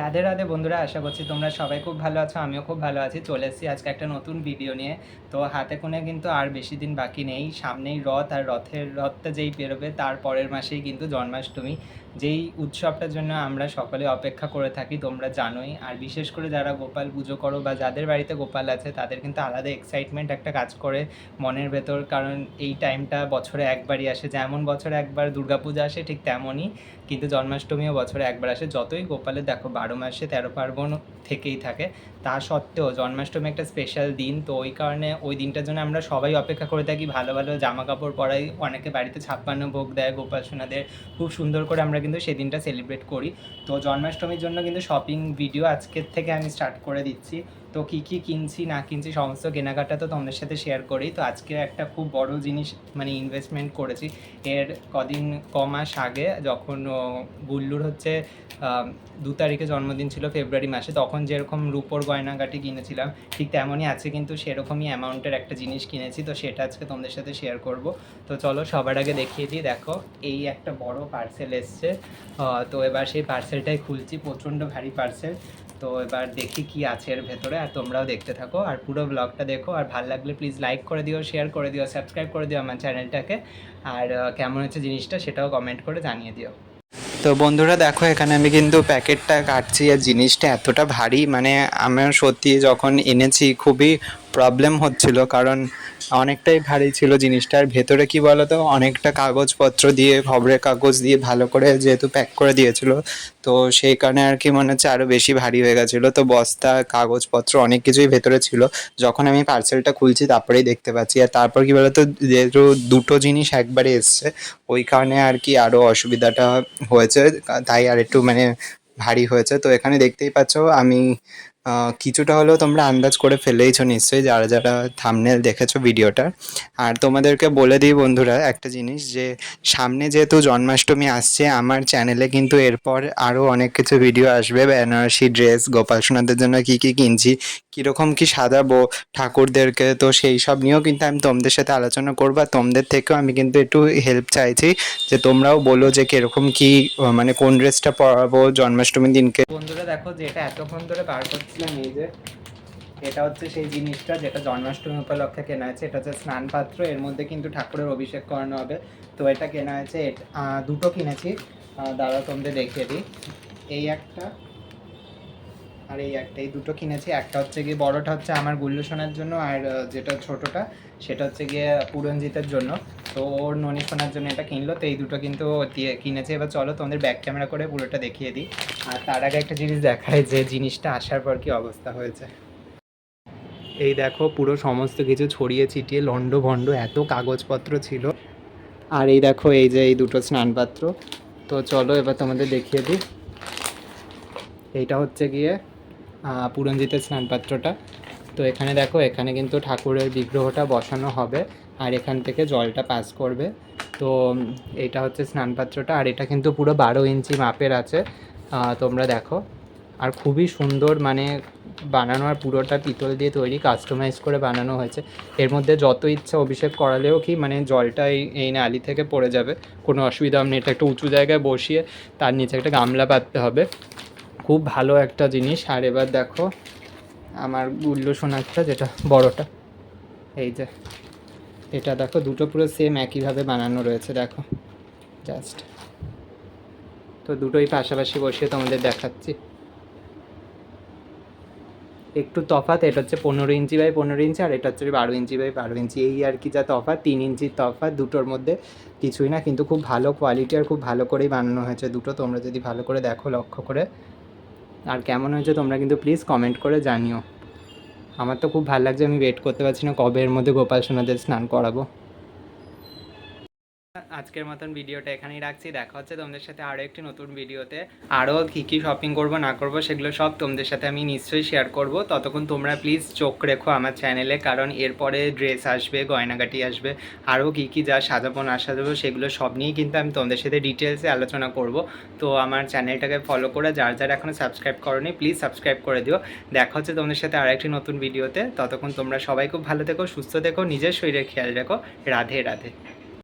রাধে রাধে বন্ধুরা, আশা করছি তোমরা সবাই খুব ভালো আছো, আমিও খুব ভালো আছি। চলে এসেছি আজকে একটা নতুন ভিডিও নিয়ে। তো হাতে কোণে কিন্তু আর বেশি দিন বাকি নেই। সামনেই রথ, আর রথের রথটা যেই বেরোবে, তার পরের মাসেই কিন্তু জন্মাষ্টমী। যেই উৎসবটার জন্য আমরা সকলে অপেক্ষা করে থাকি, তোমরা জানোই। আর বিশেষ করে যারা গোপাল পুজো করো বা যাদের বাড়িতে গোপাল আছে, তাদের কিন্তু আলাদা এক্সাইটমেন্ট একটা কাজ করে মনের ভেতর। কারণ এই টাইমটা বছরে একবারই আসে। যেমন বছরে একবার দুর্গাপূজা আসে, ঠিক তেমনই। কিন্তু জন্মাষ্টমীও বছরে একবার আসে। যতই গোপালের দেখো, বারো মাসে তেরো পার্বণ থেকেই থাকে। তা সত্ত্বেও জন্মাষ্টমী একটা স্পেশাল দিন। তো ওই কারণে ওই দিনটার জন্য আমরা সবাই অপেক্ষা করে থাকি। ভালো ভালো জামা কাপড় পরাই। অনেকে বাড়িতে ছাপ্পান্ন ভোগ দেয় গোপাল সোনাদের। খুব সুন্দর করে আমরা কিন্তু সেদিনটা সেলিব্রেট করি। তো জন্মাষ্টমীর জন্য কিন্তু শপিং ভিডিও আজকের থেকে আমি স্টার্ট করে দিচ্ছি। তো কী কী কিনছি, না কিনছি, সমস্ত কেনাকাটা তো তোমাদের সাথে শেয়ার করি। তো আজকে একটা খুব বড় জিনিস মানে ইনভেস্টমেন্ট করেছি। এর কদিন, ক মাস আগে যখন গুল্লুর হচ্ছে দু তারিখে জন্মদিন ছিল ফেব্রুয়ারি মাসে, তখন যেরকম রূপোর গয়নাগাটি কিনেছিলাম, ঠিক তেমনই আছে কিন্তু সেরকমই অ্যামাউন্টের একটা জিনিস কিনেছি। তো সেটা আজকে তোমাদের সাথে শেয়ার করব। তো চলো সবার আগে দেখিয়ে দিই, দেখো, এই একটা বড় পার্সেল এসছে। তো এবার সেই পার্সেলটাই খুলছি, প্রচণ্ড ভারী পার্সেল তো এবার দেখি কি আছে এর ভেতরে, আর তোমরাও দেখতে থাকো। আর পুরো ব্লগটা দেখো, আর ভালো লাগলে প্লিজ লাইক করে দিও শেয়ার করে দিও সাবস্ক্রাইব করে দিও আমার চ্যানেলটাকে আর কেমন হচ্ছে জিনিসটা সেটাও কমেন্ট করে জানিয়ে দিও। তো বন্ধুরা দেখো, এখানে আমি কিন্তু প্যাকেটটা কাটছি, আর জিনিসটা এতটা ভারী মানে আমার সত্যি যখন এনেছি খুবই প্রবলেম হচ্ছিল, কারণ অনেকটাই ভারী ছিল জিনিসটার। ভেতরে কি বলতো, অনেকটা কাগজপত্র দিয়ে, খবরের কাগজ দিয়ে ভালো করে যেহেতু প্যাক করে দিয়েছিল, তো সেই কারণে আর কি মনে হচ্ছে আরও বেশি ভারী হয়ে গেছিল। তো বস্তা, কাগজপত্র অনেক কিছুই ভেতরে ছিল। যখন আমি পার্সেলটা খুলছি, তারপরেই দেখতে পাচ্ছি। আর তারপর কি বলতো, যেহেতু দুটো জিনিস একবারে এসছে, ওই কারণে আর কি আরও অসুবিধাটা হয়েছে। তাই আর একটু মানে ভারী হয়েছে। তো এখানে দেখতেই পাচ্ছ, আমি কিছুটা হলেও তোমরা আন্দাজ করে ফেলেইছো নিশ্চয়ই, যারা যারা থামনেল দেখেছ ভিডিওটার। আর তোমাদেরকে বলে দিই বন্ধুরা একটা জিনিস যে, সামনে যেহেতু জন্মাষ্টমী আসছে, আমার চ্যানেলে কিন্তু এরপর আরও অনেক কিছু ভিডিও আসবে। বেনারসি ড্রেস গোপাল সোনাদের জন্য কী কী কিনছি, কীরকম কী সাজাবো ঠাকুরদেরকে, তো সেই সব নিয়েও কিন্তু আমি তোমাদের সাথে আলোচনা করব। আর তোমাদের থেকেও আমি কিন্তু একটু হেল্প চাইছি যে, তোমরাও বলো যে, কীরকম কী মানে কোন ড্রেসটা পরাবো জন্মাষ্টমীর দিনকে। বন্ধুরা দেখো যেটা এতক্ষণ ধরে বার করছিলাম এই যে, এটা হচ্ছে সেই জিনিসটা যেটা জন্মাষ্টমী উপলক্ষে কেনা হয়েছে। এটা হচ্ছে স্নান পাত্র এর মধ্যে কিন্তু ঠাকুরের অভিষেক করানো হবে। তো এটা কেনা হয়েছে দুটো কিনেছি। দাদা তোমাদের দেখিয়ে দিই। এই একটা আর এই একটা, এই দুটো কিনেছি। একটা হচ্ছে গিয়ে বড়টা হচ্ছে আমার গুল্লু সোনার জন্য, আর যেটা ছোটটা, সেটা হচ্ছে গিয়ে পুরঞ্জিতের জন্য। তো ওর ননি সোনার জন্য এটা কিনলো, তো এই দুটো কিন্তু কিনেছে। এবার চলো তোমাদের ব্যাক ক্যামেরা করে পুরোটা দেখিয়ে দিই। আর তার আগে একটা জিনিস দেখায় যে জিনিসটা আসার পর কি অবস্থা হয়েছে। এই দেখো, পুরো সমস্ত কিছু ছড়িয়ে ছিটিয়ে, লন্ড ভণ্ড এত কাগজপত্র ছিল। আর এই দেখো, এই যে এই দুটো স্নানপাত্র। তো চলো এবার তোমাদের দেখিয়ে দিই। এইটা হচ্ছে গিয়ে পুরঞ্জিতের স্নানপাত্রটা। তো এখানে দেখো, এখানে কিন্তু ঠাকুরের বিগ্রহটা বসানো হবে। আর এখান থেকে জলটা পাস করবে। তো এটা হচ্ছে স্নানপাত্রটা। আর এটা কিন্তু পুরো বারো ইঞ্চি মাপের আছে। তোমরা দেখো। আর খুবই সুন্দর মানে বানানো আর পুরোটা পিতল দিয়ে তৈরি কাস্টমাইজ করে বানানো হয়েছে। এর মধ্যে যত ইচ্ছা অভিষেক করালেও কি মানে জলটা এই এই নালি থেকে পড়ে যাবে। কোনো অসুবিধা নেই এটা একটা উঁচু জায়গায় বসিয়ে তার নিচে একটা গামলা পাততে হবে। খুব ভালো একটা জিনিস। আর এবার দেখো আমার গুল্লো সোনারটা, যেটা বড়টা। এই যে। এটা দেখো, দুটো পুরো সেম একইভাবে বানানো রয়েছে, দেখো। জাস্ট তো দুটোই পাশাপাশি বসিয়ে তোমাদের দেখাচ্ছি। একটু তফাৎ, এটা হচ্ছে পনেরো ইঞ্চি বাই পনেরো ইঞ্চি, আর এটা হচ্ছে বারো ইঞ্চি বাই বারো ইঞ্চি। এই আর কি যা তফাৎ, তিন ইঞ্চির তফাৎ, দুটোর মধ্যে কিছুই না, কিন্তু খুব ভালো কোয়ালিটি আর খুব ভালো করেই বানানো হয়েছে দুটো। তোমরা যদি ভালো করে দেখো, লক্ষ্য করে। আর কেমন হয়েছে তোমরা কিন্তু প্লিজ কমেন্ট করে জানিও। আমার তো খুব ভালো লাগছে, আমি ওয়েট করতে পারছি না, কবে এর মধ্যে গোপাল সোনাদের স্নান করাবো। আজকের মতন ভিডিওটা এখানেই রাখছি। দেখা হচ্ছে তোমাদের সাথে আরও একটি নতুন ভিডিওতে। আরও কী কী শপিং করব, না করব, সেগুলো সব তোমাদের সাথে আমি নিশ্চয়ই শেয়ার করব। ততক্ষণ তোমরা প্লিজ চোখ রেখো আমার চ্যানেলে কারণ এরপরে ড্রেস আসবে, গয়নাগাটি আসবে আরও কী কী যা সাজাবো, না সাজাবো, সেগুলো সব নিয়েই কিন্তু আমি তোমাদের সাথে ডিটেলসে আলোচনা করব। তো আমার চ্যানেলটাকে ফলো করে যার, যারা এখনও সাবস্ক্রাইব করোনি প্লিজ সাবস্ক্রাইব করে দিও। দেখা হচ্ছে তোমাদের সাথে আর একটি নতুন ভিডিওতে। ততক্ষণ তোমরা সবাই খুব ভালো থেকো, সুস্থ থেকো, নিজের শরীরের খেয়াল রাখো। রাধে রাধে।